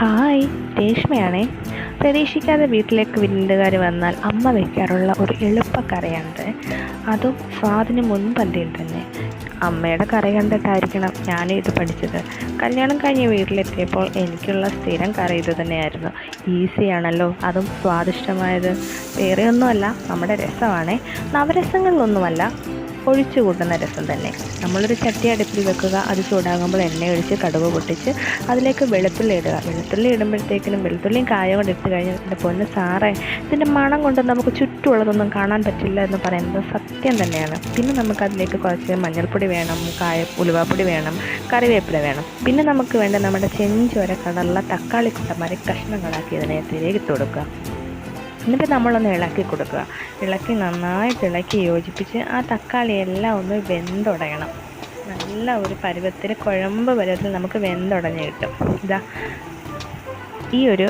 Hi രേഷ്മയാണേ. പ്രതീക്ഷിക്കാതെ വീട്ടിലേക്ക് വിരുന്നുകാർ വന്നാൽ അമ്മ വയ്ക്കാറുള്ള ഒരു എളുപ്പക്കറിയുണ്ട്. അതും സ്വാദിന് മുൻപന്തിയിൽ തന്നെ. അമ്മയുടെ കറി കണ്ടിട്ടായിരിക്കണം ഞാനും ഇത് പഠിച്ചത്. കല്യാണം കഴിഞ്ഞ് വീട്ടിലെത്തിയപ്പോൾ എനിക്കുള്ള സ്ഥിരം കറി ഇത് തന്നെയായിരുന്നു. ഈസിയാണല്ലോ അതും സ്വാദിഷ്ടമായത്. വേറെ ഒന്നുമല്ല നമ്മുടെ രസമാണേ. നവരസങ്ങളിലൊന്നുമല്ല. ഒഴിച്ചു കൂട്ടുന്ന രസം തന്നെ. നമ്മളൊരു ചട്ടി അടുപ്പിൽ വെക്കുക അത് ചൂടാകുമ്പോൾ എണ്ണ ഒഴിച്ച് കടുക് പൊട്ടിച്ച് അതിലേക്ക് വെളുത്തുള്ളി ഇടുക. വെളുത്തുള്ളി ഇടുമ്പോഴത്തേക്കിനും വെളുത്തുള്ളിയും കായ കൊണ്ട് ഇട്ട് കഴിഞ്ഞാൽ എന്റെ പൊന്ന് സാറേ ഇതിന്റെ മണം കൊണ്ട് നമുക്ക് ചുറ്റുമുള്ളതൊന്നും കാണാൻ പറ്റില്ല എന്ന് പറയുന്നത് സത്യം തന്നെയാണ്. പിന്നെ നമുക്ക് അതിലേക്ക് കുറച്ച് മഞ്ഞൾപ്പൊടി വേണം കായ ഉലുവാപ്പൊടി വേണം കറിവേപ്പില വേണം. പിന്നെ നമുക്ക് വേണ്ട നമ്മുടെ ചെഞ്ചോര കളറുള്ള തക്കാളി കുട്ടന്മാരെ കഷ്ണങ്ങളാക്കി ഇതിനെ ഇട്ട് കൊടുക്കുക. എന്നിട്ട് നമ്മളൊന്ന് ഇളക്കി കൊടുക്കുക. ഇളക്കി നന്നായിട്ട് ഇളക്കി യോജിപ്പിച്ച് ആ തക്കാളി എല്ലാം ഒന്ന് വെന്തുടയണം. നല്ല ഒരു പരുവത്തിൽ കുഴമ്പ് പരുവത്തിൽ നമുക്ക് വെന്തുടഞ്ഞ് കിട്ടും. ഇതാ. ഈ ഒരു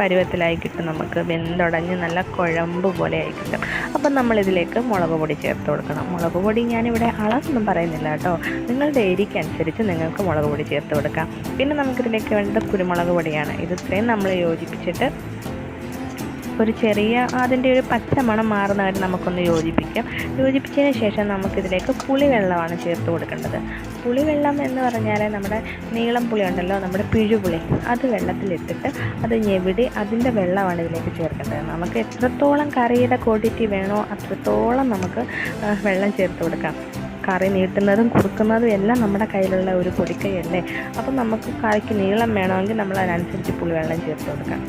പരുവത്തിലായി കിട്ടും നമുക്ക്. വെന്തുടഞ്ഞ് നല്ല കുഴമ്പ് പോലെ ആയി കിട്ടും. അപ്പം നമ്മളിതിലേക്ക് മുളക് പൊടി ചേർത്ത് കൊടുക്കണം. മുളക് പൊടി ഞാനിവിടെ അളവൊന്നും പറയുന്നില്ല കേട്ടോ. നിങ്ങളുടെ എരിക്കനുസരിച്ച് നിങ്ങൾക്ക് മുളക് പൊടി ചേർത്ത് കൊടുക്കാം. പിന്നെ നമുക്കിതിലേക്ക് വേണ്ടത് കുരുമുളക് പൊടിയാണ്. ഇത് ഇത്രയും നമ്മൾ യോജിപ്പിച്ചിട്ട് ഒരു ചെറിയ അതിന്റെ ഒരു പച്ച മണം മാറുന്നതായിട്ട് നമുക്കൊന്ന് യോജിപ്പിക്കാം. യോജിപ്പിച്ചതിന് ശേഷം നമുക്കിതിലേക്ക് പുളിവെള്ളമാണ് ചേർത്ത് കൊടുക്കേണ്ടത്. പുളിവെള്ളം എന്ന് പറഞ്ഞാൽ നമ്മുടെ നീളം പുളി ഉണ്ടല്ലോ നമ്മുടെ പിഴുപുളി അത് വെള്ളത്തിലിട്ടിട്ട് അത് ഞെവിടി അതിന്റെ വെള്ളമാണ് ഇതിലേക്ക് ചേർക്കേണ്ടത്. നമുക്ക് എത്രത്തോളം കറിയുടെ ക്വാണ്ടിറ്റി വേണോ അത്രത്തോളം നമുക്ക് വെള്ളം ചേർത്ത് കൊടുക്കാം. കറി നീട്ടുന്നതും കുറുക്കുന്നതും എല്ലാം നമ്മുടെ കയ്യിലുള്ള ഒരു പൊടിക്കൈയല്ലേ? അപ്പം നമുക്ക് കറിക്ക് നീളം വേണമെങ്കിൽ നമ്മൾ അതിനനുസരിച്ച് പുളിവെള്ളം ചേർത്ത് കൊടുക്കാം.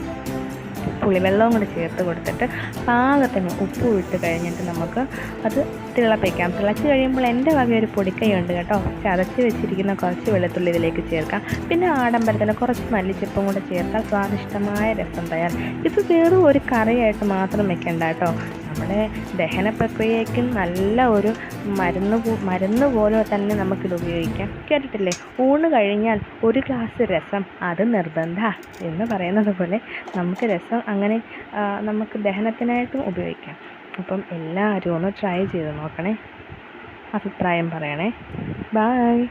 പുളിവെള്ളവും കൂടി ചേർത്ത് കൊടുത്തിട്ട് പാകത്തിന് ഉപ്പ് ഇട്ട് കഴിഞ്ഞിട്ട് നമുക്ക് അത് തിളപ്പിക്കാം. തിളച്ച് കഴിയുമ്പോൾ എന്റെ വക ഒരു പൊടിക്കൈയുണ്ട് കേട്ടോ. ചതച്ച് വെച്ചിരിക്കുന്ന കുറച്ച് വെളുത്തുള്ളി ഇതിലേക്ക് ചേർക്കാം. പിന്നെ ആഡംബരത്തിന് കുറച്ച് മല്ലിച്ചപ്പും കൂടെ ചേർത്താൽ സ്വാദിഷ്ടമായ രസം തയ്യാർ. ഇത് വെറും ഒരു കറിയായിട്ട് മാത്രം വെക്കണ്ട കേട്ടോ. നമ്മുടെ ദഹന പ്രക്രിയയ്ക്കും നല്ല ഒരു മരുന്ന് മരുന്ന് പോലെ തന്നെ നമുക്കിത് ഉപയോഗിക്കാം. കേട്ടിട്ടില്ലേ? ഊണ് കഴിഞ്ഞാൽ ഒരു ഗ്ലാസ് രസം അത് നിർബന്ധ എന്ന് പറയുന്നത് പോലെ നമുക്ക് രസം അങ്ങനെ നമുക്ക് ദഹനത്തിനായിട്ടും ഉപയോഗിക്കാം. അപ്പം എല്ലാവരും ഒന്ന് ട്രൈ ചെയ്ത് നോക്കണേ. അഭിപ്രായം പറയണേ. ബായ്